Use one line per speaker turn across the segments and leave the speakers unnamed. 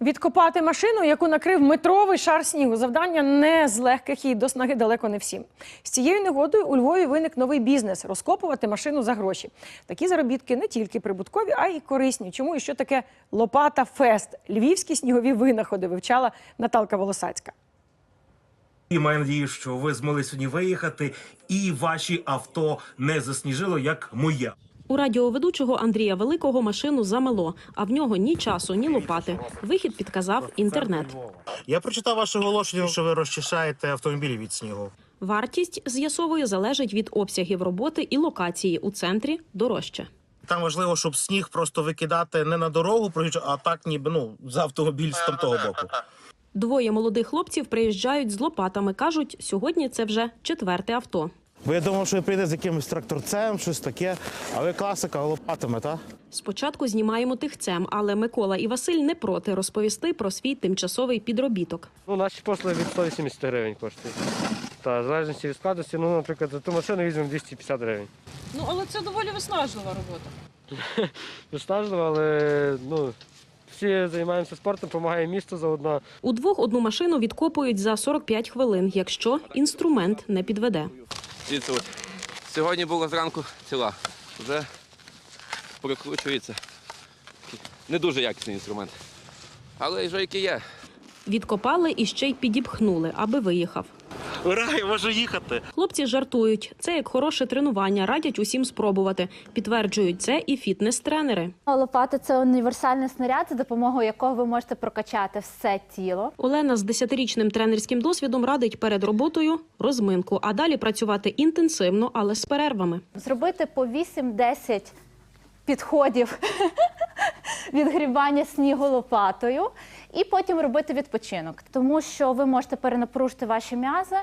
Відкопати машину, яку накрив метровий шар снігу. Завдання не з легких і до снаги далеко не всім. З цією негодою у Львові виник новий бізнес розкопувати машину за гроші. Такі заробітки не тільки прибуткові, а й корисні. Чому і що таке лопата фест? Львівські снігові винаходи вивчала Наталка Волосацька.
І маю надію, що ви змогли сьогодні виїхати, і ваші авто не засніжило, як моє.
У радіоведучого Андрія Великого машину замело, а в нього ні часу, ні лопати. Вихід підказав інтернет.
Я прочитав ваше оголошення, що ви розчищаєте автомобілі від снігу.
Вартість з'ясовую залежить від обсягів роботи і локації у центрі дорожче.
Там важливо, щоб сніг просто викидати не на дорогу, а так, ніби ну за автомобіль з там того боку.
Двоє молодих хлопців приїжджають з лопатами. кажуть, сьогодні це вже четверте авто.
Бо я думав, що прийде з якимось тракторцем, щось таке, а ви класика лопатами, так?
Спочатку знімаємо тихцем, але Микола і Василь не проти розповісти про свій тимчасовий підробіток.
Ну, наші послуги від 180 гривень коштують. Та в залежності від складності, ну, наприклад, за ту машину візьмемо 250 гривень.
Ну, але це доволі виснажлива робота.
Виснажливо, але ну, всі займаємося спортом, допомагає місту заодно.
Удвох одну машину відкопують за 45 хвилин, якщо інструмент не підведе.
Дивіться, от. Сьогодні було зранку ціла. Вже прикручується. Не дуже якісний інструмент. Але вже який є.
Відкопали і ще й підіпхнули, аби виїхав.
Ура, я можу їхати.
Хлопці жартують. Це як хороше тренування, радять усім спробувати. Підтверджують це і фітнес-тренери.
Лопата це універсальний снаряд, за допомогою якого ви можете прокачати все тіло.
Олена з 10-річним тренерським досвідом радить перед роботою розминку, а далі працювати інтенсивно, але з перервами.
Зробити по 8-10 підходів відгрібання снігу лопатою, і потім робити відпочинок, тому що ви можете перенапружити ваші м'язи.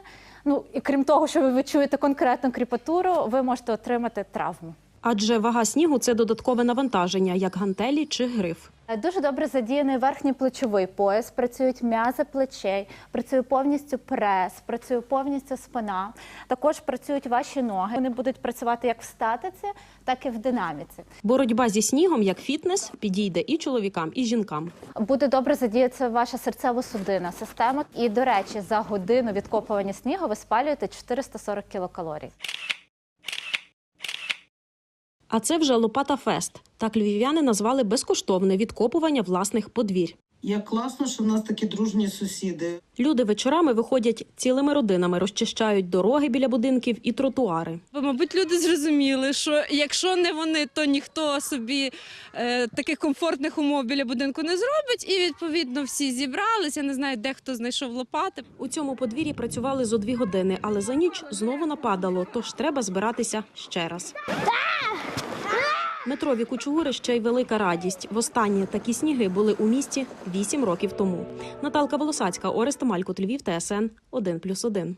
Ну і крім того, що ви відчуєте конкретну кріпатуру, ви можете отримати травму.
Адже вага снігу це додаткове навантаження, як гантелі чи гриф.
Е, Дуже добре задіяний верхній плечовий пояс, працюють м'язи плечей, працює повністю прес, працює повністю спина. Також працюють ваші ноги. Вони будуть працювати як в статиці, так і в динаміці.
Боротьба зі снігом як фітнес підійде і чоловікам, і жінкам.
Буде добре задіятися ваша серцево-судинна система. І, до речі, за годину відкопування снігу ви спалюєте 440 кілокалорій.
А це вже Лопата Фест. Так львів'яни назвали безкоштовне відкопування власних подвір'я.
Як класно, що в нас такі дружні сусіди.
Люди вечорами виходять цілими родинами, розчищають дороги біля будинків і тротуари.
Бо, мабуть, люди зрозуміли, що якщо не вони, то ніхто собі е, таких комфортних умов біля будинку не зробить. І відповідно всі зібралися. Не знаю, де хто знайшов лопати.
У цьому подвір'ї працювали зо дві години, але за ніч знову нападало, тож треба збиратися ще раз. Метрові кучугури ще й велика радість. Востаннє такі сніги були у місті вісім років тому. Наталка Волосацька, Орест Малькут, Львів, ТСН 1+,1.